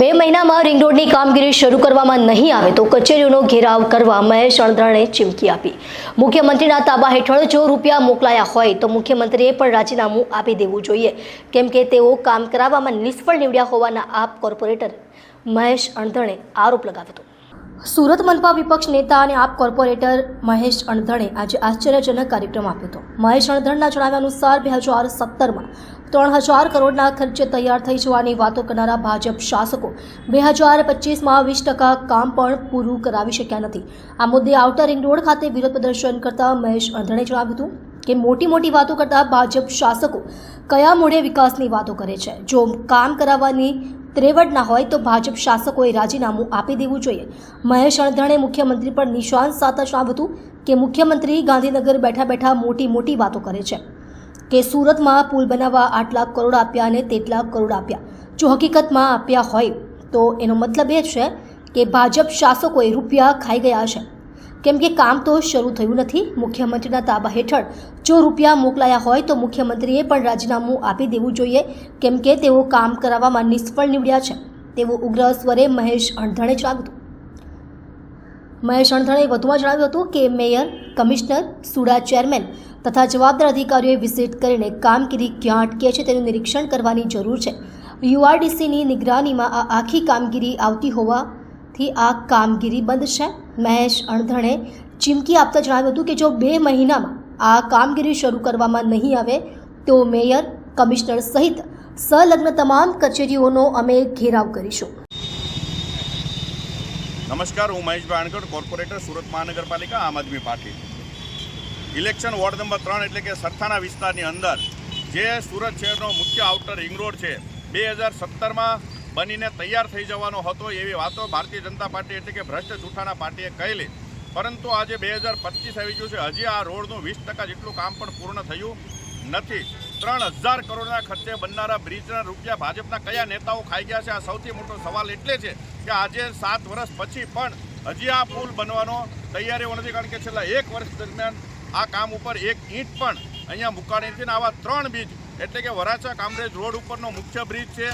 બે મહિનામાં રિંગ રોડની કામગીરી શરૂ કરવામાં નહીં આવે તો કચેરીઓનો ઘેરાવ કરવા મહેશ અણધરાણે ચીમકી આપી. મુખ્યમંત્રીના તાબા હેઠળ જો રૂપિયા મોકલાયા હોય તો મુખ્યમંત્રીએ પણ રાજીનામું આપી દેવું જોઈએ. કેમ કે તેઓ કામ કરાવવામાં નિષ્ફળ નીવડ્યા હોવાના આપ કોર્પોરેટર મહેશ અણધરણે આરોપ લગાવ્યો હતો. સુરત મનપા વિપક્ષ નેતા અને આપ કોર્પોરેટર મહેશ અણધણે આજે આશ્ચર્યજનક કાર્યક્રમ આપ્યો હતો. મહેશ અણધણના જણાવ્યા અનુસાર બે હજાર સત્તરમાં ત્રણ હજાર કરોડના ખર્ચે તૈયાર થઈ જવાની વાતો કરનારા ભાજપ શાસકો બે હજાર પચીસમાં વીસ ટકા કામ પણ પૂરું કરાવી શક્યા નથી. આ મુદ્દે આઉટર રિંગ રોડ ખાતે વિરોધ પ્રદર્શન કરતા મહેશ અણધણે જણાવ્યું હતું કે મોટી મોટી વાતો કરતા ભાજપ શાસકો કયા મોડે વિકાસની વાતો કરે છે? જો કામ કરાવવાની ત્રેવડ ના હોય તો ભાજપ શાસકોએ રાજીનામું આપી દેવું જોઈએ. મહેશ અણધણે મુખ્યમંત્રી પર નિશાન સાથે જણાવ્યું કે મુખ્યમંત્રી ગાંધીનગર બેઠા બેઠા મોટી મોટી વાતો કરે છે. કે સુરતમાં પુલ બનાવવા આટલા કરોડ આપ્યા અને તેટલા કરોડ આપ્યા. જો હકીકતમાં આપ્યા હોય તો એનો મતલબ એ છે કે ભાજપ શાસકોએ રૂપિયા ખાઈ ગયા છે. કેમ કે કામ તો શરૂ થયું નથી. મુખ્યમંત્રીના તાબા હેઠળ જો રૂપિયા મોકલાયા હોય તો મુખ્યમંત્રીએ પણ રાજીનામું આપી દેવું જોઈએ. કેમ કે તેઓ કામ કરાવવામાં નિષ્ફળ નીવડ્યા છે. તેવું ઉગ્ર સ્વરે મહેશ અણધણે જણાવ્યું મહેશ અણધણે વધુમાં જણાવ્યું હતું કે મેયર, કમિશનર, સુડા ચેરમેન તથા જવાબદાર અધિકારીઓએ વિઝિટ કરીને કામગીરી ક્યાં અટકે છે તેનું નિરીક્ષણ કરવાની જરૂર છે. યુઆરડીસીની નિગરાનીમાં આ આખી કામગીરી આવતી હોવાથી આ કામગીરી બંધ છે. મહેશ અણધણે ચીમકી આપતા જણાવ્યું હતું કે જો બે મહિનામાં આ કામગીરી શરૂ કરવામાં નહીં આવે, તો મેયર, કમિશનર સહિત સંલગ્ન તમામ કચેરીઓનો અમે ઘેરાવ કરીશું. નમસ્કાર, હું મહેશભાઈ આણકર કોર્પોરેટર, સુરત મહાનગરપાલિકા, Aam Aadmi party. Election ward number ત્રણ એટલે કે સરથાના વિસ્તારની અંદર જે સુરત શહેરનો મુખ્ય આઉટર રિંગ રોડ છે, બે હજાર સત્તરમાં બનીને તૈયાર થઈ જવાનો હતો એવી વાતો ભારતીય જનતા પાર્ટી એટલે કે ભ્રષ્ટ જૂઠાણા પાર્ટીએ કહેલી. પરંતુ આજે બે હજાર પચીસ આવી ગયું છે. હજી આ રોડનું વીસ ટકા જેટલું કામ પણ પૂર્ણ થયું નથી. ત્રણ હજાર કરોડના ખર્ચે બનનારા બ્રિજના રૂપિયા ભાજપના કયા નેતાઓ ખાઈ ગયા છે? આ સૌથી મોટો સવાલ એટલે છે કે આજે સાત વર્ષ પછી પણ હજી આ પુલ બનવાનો તૈયારીઓ નથી. કારણ કે છેલ્લા એક વર્ષ દરમિયાન આ કામ ઉપર એક ઈંટ પણ અહીંયા મુકાણી નથી. આવા ત્રણ બ્રિજ એટલે કે વરાછા કામરેજ રોડ ઉપરનો મુખ્ય બ્રિજ છે.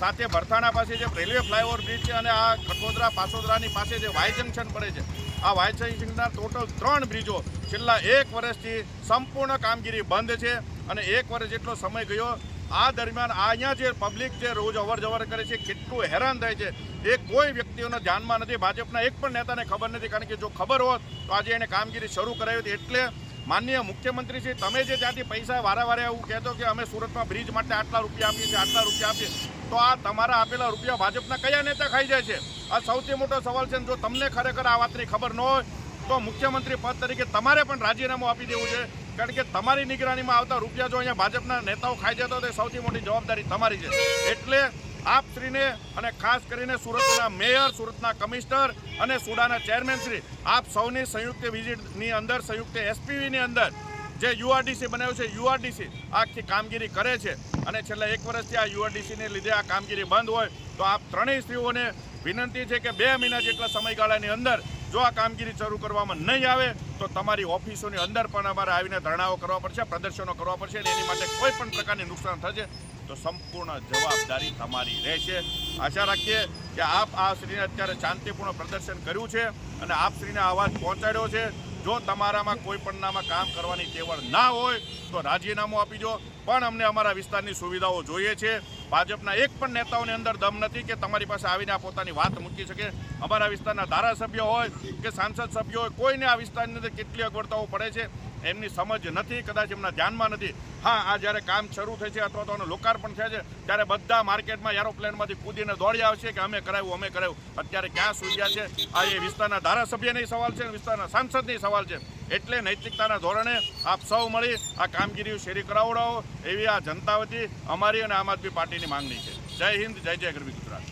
સાથે ભરથાણા પાસે જે રેલવે ફ્લાયઓવર બ્રિજ છે અને આ ખટોદરા પાસોદરાની પાસે જે વાય જંકશન પડે છે, આ વાય જંકશનના ટોટલ ત્રણ બ્રિજો છેલ્લા એક વર્ષથી સંપૂર્ણ કામગીરી બંધ છે અને એક વર્ષ જેટલો સમય ગયો. આ દરમિયાન અહીંયા જે પબ્લિક જે રોજ અવર જવર કરે છે, કેટલું હેરાન થાય છે. એ કોઈ વ્યક્તિઓના ધ્યાનમાં નથી. ભાજપના એક પણ નેતાને ખબર નથી, કારણ કે જો ખબર હોત, તો આજે એને કામગીરી શરૂ કરાવી હતી. એટલે માનનીય મુખ્યમંત્રી શ્રી, તમે જે ત્યાંથી પૈસા વારે વારે એવું કહેતો કે અમે સુરતમાં બ્રિજ માટે આટલા રૂપિયા આપીએ છીએ, આટલા રૂપિયા આપીએ તો આ તમારા આપેલા રૂપિયા ભાજપના કયા નેતા ખાઈ જાય છે? આ સૌથી મોટો સવાલ છે જો તમને ખરેખર આ વાતની ખબર ન હોય, તો મુખ્યમંત્રી પદ તરીકે તમારે પણ રાજીનામું આપી દેવું છે. કારણ કે તમારી નિગરાનીમાં આવતા રૂપિયા જો અહીંયા ભાજપના નેતાઓ ખાઈ જતો તો સૌથી મોટી જવાબદારી તમારી છે. એટલે આપ શ્રીને અને ખાસ કરીને સુરતના મેયર, સુરતના કમિશનર અને સુડાના ચેરમેન શ્રી, આપ સૌની સંયુક્ત વિઝિટની અંદર, સંયુક્ત એસપીવીની અંદર જે યુઆરડીસી બનાવ્યું છે યુઆરડીસી આખી કામગીરી કરે છે. અને છેલ્લા એક વર્ષથી આ યુઆરડીસીને લીધે આ કામગીરી બંધ હોય તો આપ ત્રણેય સ્ત્રીઓને વિનંતી છે કે બે મહિના જેટલા સમયગાળાની અંદર જો આ કામગીરી શરૂ કરવામાં નહીં આવે, તો તમારી ઓફિસોની અંદર પણ અમારે આવીને ધરણાઓ કરવા પડશે, પ્રદર્શનો કરવા પડશે અને એની માટે કોઈ પણ પ્રકારની નુકસાન થશે, તો સંપૂર્ણ જવાબદારી તમારી રહેશે. આશા રાખીએ કે આપ આ શ્રીને અત્યારે શાંતિપૂર્ણ પ્રદર્શન કર્યું છે અને આપ શ્રીને અવાજ પહોંચાડ્યો છે. જો તમારામાં કોઈ પણનામાં કામ કરવાની તેવડ ના હોય, તો રાજીનામું આપી દો. પણ અમને અમારા વિસ્તારની સુવિધાઓ જોઈએ છે. ભાજપના એક પણ નેતાઓની અંદર દમ નથી કે તમારી પાસે આવીને આ પોતાની વાત મૂકી શકે. અમારા વિસ્તારના ધારાસભ્ય હોય કે સાંસદ સભ્ય હોય, કોઈને આ વિસ્તારની અંદર કેટલી અગવડતાઓ પડે છે એમની સમજ નથી, કદાચ એમના ધ્યાનમાં નથી. હા, આ જ્યારે કામ શરૂ થાય છે અથવા તો એનું લોકાર્પણ થાય છે, ત્યારે બધા માર્કેટમાં એરોપ્લેનમાંથી કૂદીને દોડી આવશે કે અમે કરાવ્યું અમે કરાવ્યું અત્યારે ક્યાં સુધી છે? આ એ વિસ્તારના ધારાસભ્યની સવાલ છે, વિસ્તારના સાંસદની સવાલ છે. એટલે નૈતિકતાના ધોરણે આપ સૌ મળી આ કામગીરી શેરી કરાવડાવો એવી આ જનતા વતી અમારી અને આમ આદમી પાર્ટીની માંગણી છે. જય હિન્દ, જય જય ગરવી ગુજરાત.